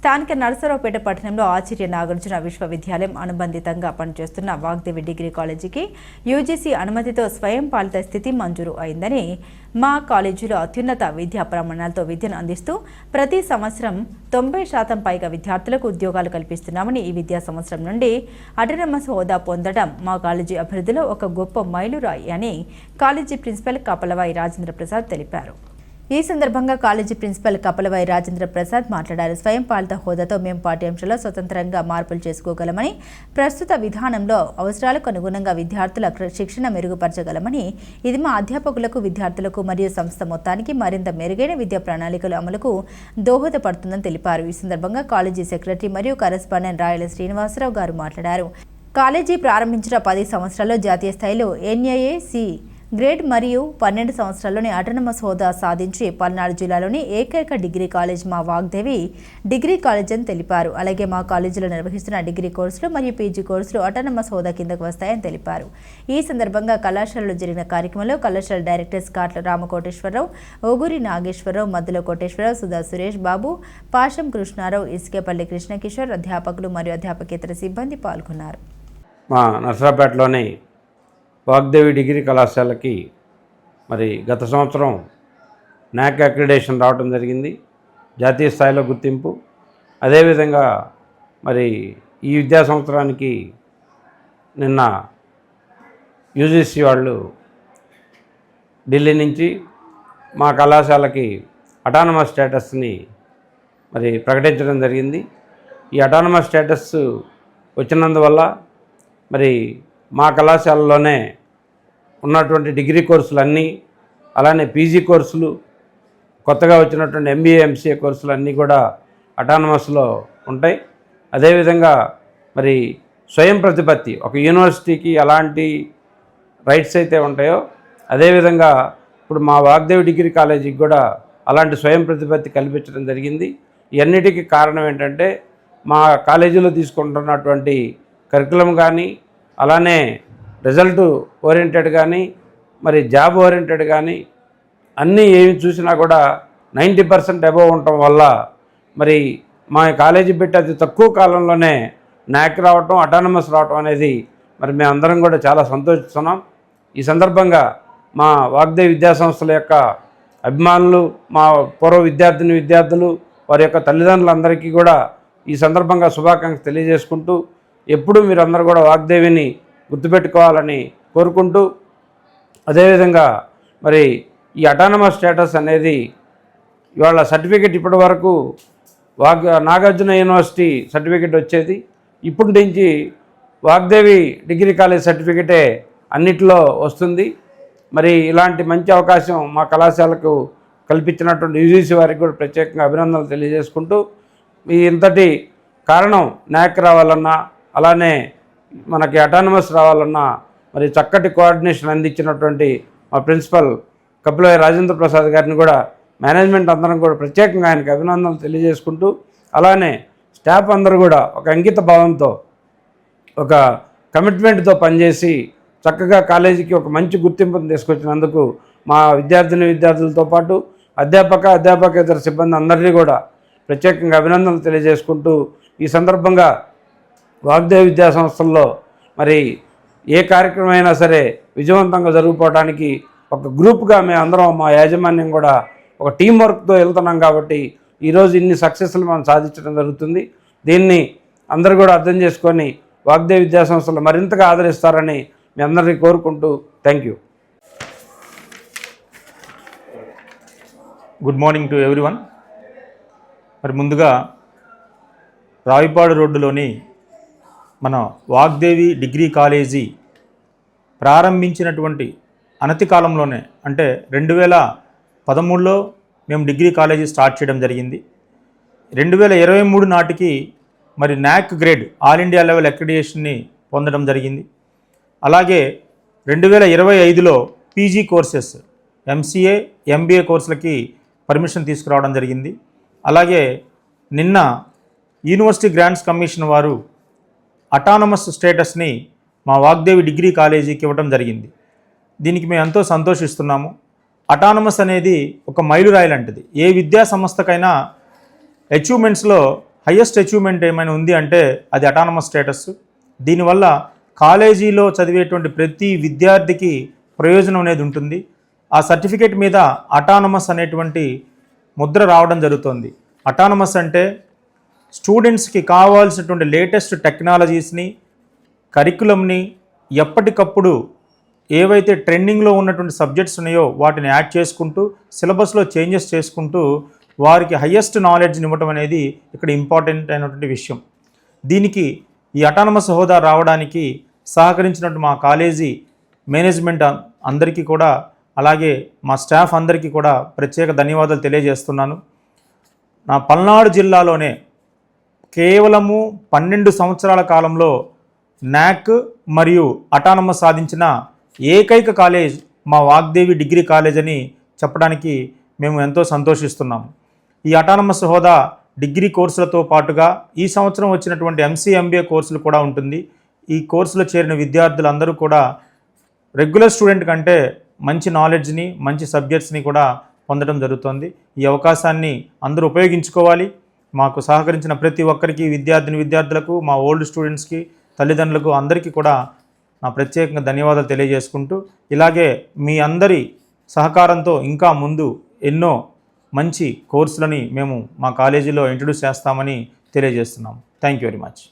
స్థానిక నరసరావుపేట పట్టణంలో ఆచార్య నాగార్జున విశ్వవిద్యాలయం అనుబంధితంగా పనిచేస్తున్న వాగ్దేవి డిగ్రీ కాలేజీకి యూజీసీ అనుమతితో స్వయం పాలిత స్థితి మంజూరు అయిందని మా కాలేజీలో అత్యున్నత విద్యా ప్రమాణాలతో విద్యను అందిస్తూ ప్రతి సంవత్సరం తొంభై శాతం పైగా విద్యార్థులకు ఉద్యోగాలు కల్పిస్తున్నామని ఈ విద్యా సంవత్సరం నుండి అటనమస్ హోదా పొందడం మా కాలేజీ అభివృద్ధిలో ఒక గొప్ప మైలురాయి అని కాలేజీ ప్రిన్సిపల్ కపలవాయి రాజేంద్ర ప్రసాద్ తెలిపారు. ఈ సందర్భంగా కాలేజీ ప్రిన్సిపల్ కపలవాయి రాజేంద్ర ప్రసాద్ మాట్లాడారు. స్వయం పాలిత హోదాతో మేము పాఠ్యాంశాల్లో స్వతంత్రంగా మార్పులు చేసుకోగలమని ప్రస్తుత విధానంలో అవసరాలకు అనుగుణంగా విద్యార్థుల శిక్షణ మెరుగుపరచగలమని ఇది మా అధ్యాపకులకు విద్యార్థులకు మరియు సంస్థ మొత్తానికి మరింత మెరుగైన విద్యా ప్రణాళికల అమలుకు దోహదపడుతుందని తెలిపారు. ఈ సందర్భంగా కాలేజీ సెక్రటరీ మరియు కరెస్పాండెంట్ రాయల శ్రీనివాసరావు గారు మాట్లాడారు. కాలేజీ ప్రారంభించిన పది సంవత్సరాల్లో జాతీయ స్థాయిలో ఎన్ఏఏసి గ్రేడ్ మరియు పన్నెండు సంవత్సరాల్లోని అటనమస్ హోదా సాధించి పల్నాడు జిల్లాలోని ఏకైక డిగ్రీ కాలేజ్ మా వాగ్దేవి డిగ్రీ కాలేజ్ అని తెలిపారు. అలాగే మా కాలేజీలో నిర్వహిస్తున్న డిగ్రీ కోర్సులు మరియు పీజీ కోర్సులు అటనమస్ హోదా కిందకు వస్తాయని తెలిపారు. ఈ సందర్భంగా కళాశాలలో జరిగిన కార్యక్రమంలో కళాశాల డైరెక్టర్స్ స్కాట్ల రామకోటేశ్వరరావు ఓగురి నాగేశ్వరరావు మద్దుల కోటేశ్వరరావు సుధా సురేష్ బాబు పాశం కృష్ణారావు ఇసుకేపల్లి కృష్ణకిషోర్ అధ్యాపకులు మరియు అధ్యాపకేతర సిబ్బంది పాల్గొన్నారు. మా నర్సరాపేటలోని వాగ్దేవి డిగ్రీ కళాశాలకి మరి గత సంవత్సరం నాక్ అక్రిడేషన్ రావడం జరిగింది. జాతీయ స్థాయిలో గుర్తింపు. అదేవిధంగా మరి ఈ విద్యా సంవత్సరానికి నిన్న యూజీసీ వాళ్ళు ఢిల్లీ నుంచి మా కళాశాలకి అటానమస్ స్టేటస్ని మరి ప్రకటించడం జరిగింది. ఈ అటానమస్ స్టేటస్ వచ్చినందువల్ల మరి మా కళాశాలలోనే ఉన్నటువంటి డిగ్రీ కోర్సులన్నీ అలానే పీజీ కోర్సులు కొత్తగా వచ్చినటువంటి ఎంబీఏ ఎంసీఏ కోర్సులు అన్నీ కూడా అటానమస్లో ఉంటాయి. అదేవిధంగా మరి స్వయం ప్రతిపత్తి ఒక యూనివర్సిటీకి ఎలాంటి రైట్స్ అయితే ఉంటాయో అదేవిధంగా ఇప్పుడు మా వాగ్దేవి డిగ్రీ కాలేజీకి కూడా అలాంటి స్వయం ప్రతిపత్తి కల్పించడం జరిగింది. ఇవన్నిటికీ కారణం ఏంటంటే మా కాలేజీలో తీసుకుంటున్నటువంటి కరికులం కానీ అలానే రిజల్ట్ ఓరియంటెడ్ కానీ మరి జాబ్ ఓరియంటెడ్ కానీ అన్నీ ఏమి చూసినా కూడా నైంటీ పర్సెంట్ అబవ్ ఉండటం వల్ల మరి మా కాలేజీ పెట్టి అతి తక్కువ కాలంలోనే నాక్ రావటం అటానమస్ రావటం అనేది మరి మేమందరం కూడా చాలా సంతోషిస్తున్నాం. ఈ సందర్భంగా మా వాగ్దేవి విద్యాసంస్థల యొక్క అభిమానులు మా పూర్వ విద్యార్థిని విద్యార్థులు వారి యొక్క తల్లిదండ్రులందరికీ కూడా ఈ సందర్భంగా శుభాకాంక్షలు తెలియజేసుకుంటూ ఎప్పుడూ మీరందరూ కూడా వాగ్దేవిని గుర్తుపెట్టుకోవాలని కోరుకుంటూ అదేవిధంగా మరి ఈ అటానమస్ స్టేటస్ అనేది ఇవాళ సర్టిఫికెట్ ఇప్పటి వరకు వాగ్ నాగార్జున యూనివర్సిటీ సర్టిఫికెట్ వచ్చేది. ఇప్పటి నుంచి వాగ్దేవి డిగ్రీ కాలేజ్ సర్టిఫికెటే అన్నిటిలో వస్తుంది. మరి ఇలాంటి మంచి అవకాశం మా కళాశాలకు కల్పించినటువంటి యూజీసీ వారికి కూడా ప్రత్యేకంగా అభినందనలు తెలియజేసుకుంటూ ఈ ఇంతటి కారణం నాక్ రావాలన్నా అలానే మనకి అటానమస్ రావాలన్నా మరి చక్కటి కోఆర్డినేషన్ అందించినటువంటి మా ప్రిన్సిపల్ కపిలయ్య రాజేంద్ర ప్రసాద్ గారిని కూడా మేనేజ్మెంట్ అందరం కూడా ప్రత్యేకంగా ఆయనకి అభినందనలు తెలియజేసుకుంటూ అలానే స్టాఫ్ అందరూ కూడా ఒక అంకిత భావంతో ఒక కమిట్మెంట్తో పనిచేసి చక్కగా కాలేజీకి ఒక మంచి గుర్తింపును తీసుకొచ్చినందుకు మా విద్యార్థిని విద్యార్థులతో పాటు అధ్యాపక అధ్యాపకేతర సిబ్బంది అందరినీ కూడా ప్రత్యేకంగా అభినందనలు తెలియజేసుకుంటూ ఈ సందర్భంగా వాగ్దేవ విద్యా సంస్థల్లో మరి ఏ కార్యక్రమం అయినా సరే విజయవంతంగా జరిగిపోవడానికి ఒక గ్రూప్గా మేము అందరం మా యాజమాన్యం కూడా ఒక టీం వర్క్తో వెళ్తున్నాం కాబట్టి ఈరోజు ఇన్ని సక్సెస్లు మనం సాధించడం జరుగుతుంది. దీన్ని అందరూ కూడా అర్థం చేసుకొని వాగ్దేవి విద్యా సంస్థలు మరింతగా ఆదరిస్తారని మీ అందరినీ కోరుకుంటూ thank you good morning to everyone మరి ముందుగా రావిపాడు రోడ్డులోని మన వాగ్దేవి డిగ్రీ కాలేజీ ప్రారంభించినటువంటి అనతి కాలంలోనే అంటే రెండు వేల పదమూడులో మేము డిగ్రీ కాలేజీ స్టార్ట్ చేయడం జరిగింది. రెండు వేల ఇరవై మూడు నాటికి మరి NAAC grade all India level అక్రిడియేషన్ని పొందడం జరిగింది. అలాగే రెండు వేల ఇరవై ఐదులో పీజీ కోర్సెస్ ఎంసీఏ ఎంబీఏ కోర్సులకి పర్మిషన్ తీసుకురావడం జరిగింది. అలాగే నిన్న యూనివర్సిటీ గ్రాంట్స్ కమిషన్ వారు అటానమస్ స్టేటస్ని మా వాగ్దేవి డిగ్రీ కాలేజీకి ఇవ్వడం జరిగింది. దీనికి మేము ఎంతో సంతోషిస్తున్నాము. అటానమస్ అనేది ఒక మైలురాయి లాంటిది. ఏ విద్యా సంస్థకైనా అచీవ్మెంట్స్లో హయ్యెస్ట్ అచీవ్మెంట్ ఏమైనా ఉంది అంటే అది అటానమస్ స్టేటస్ దీనివల్ల కాలేజీలో చదివేటువంటి ప్రతి విద్యార్థికి ప్రయోజనం అనేది ఉంటుంది. ఆ సర్టిఫికేట్ మీద అటానమస్ అనేటువంటి ముద్ర రావడం జరుగుతుంది. అటానమస్ అంటే స్టూడెంట్స్కి కావాల్సినటువంటి లేటెస్ట్ టెక్నాలజీస్ని కరికులంని ఎప్పటికప్పుడు ఏవైతే ట్రెండింగ్లో ఉన్నటువంటి సబ్జెక్ట్స్ ఉన్నాయో వాటిని యాడ్ చేసుకుంటూ సిలబస్లో చేంజెస్ చేసుకుంటూ వారికి హయ్యెస్ట్ నాలెడ్జ్ని ఇవ్వటం అనేది ఇక్కడ ఇంపార్టెంట్ అయినటువంటి విషయం. దీనికి ఈ అటానమస్ హోదా రావడానికి సహకరించినట్టు మా కాలేజీ మేనేజ్మెంట్ అందరికీ కూడా అలాగే మా స్టాఫ్ అందరికీ కూడా ప్రత్యేక ధన్యవాదాలు తెలియజేస్తున్నాను. నా పల్నాడు జిల్లాలోనే కేవలము పన్నెండు సంవత్సరాల కాలంలో నాక్ మరియు అటానమస్ సాధించిన ఏకైక కాలేజ్ మా వాగ్దేవి డిగ్రీ కాలేజ్ అని చెప్పడానికి మేము ఎంతో సంతోషిస్తున్నాం ఈ అటానమస్ హోదా డిగ్రీ కోర్సులతో పాటుగా ఈ సంవత్సరం వచ్చినటువంటి ఎంసీఎంబీఏ కోర్సులు కూడా ఉంటుంది. ఈ కోర్సులో చేరిన విద్యార్థులందరూ కూడా రెగ్యులర్ స్టూడెంట్ కంటే మంచి నాలెడ్జ్ని మంచి సబ్జెక్ట్స్ని కూడా పొందడం జరుగుతుంది. ఈ అవకాశాన్ని అందరూ ఉపయోగించుకోవాలి. మాకు సహకరించిన ప్రతి ఒక్కరికి విద్యార్థిని విద్యార్థులకు మా ఓల్డ్ స్టూడెంట్స్కి తల్లిదండ్రులకు అందరికీ కూడా నా ప్రత్యేకంగా ధన్యవాదాలు తెలియజేసుకుంటూ ఇలాగే మీ అందరి సహకారంతో ఇంకా ముందు ఎన్నో మంచి కోర్సులని మేము మా కాలేజీలో ఇంట్రడ్యూస్ చేస్తామని తెలియజేస్తున్నాం. Thank you very much.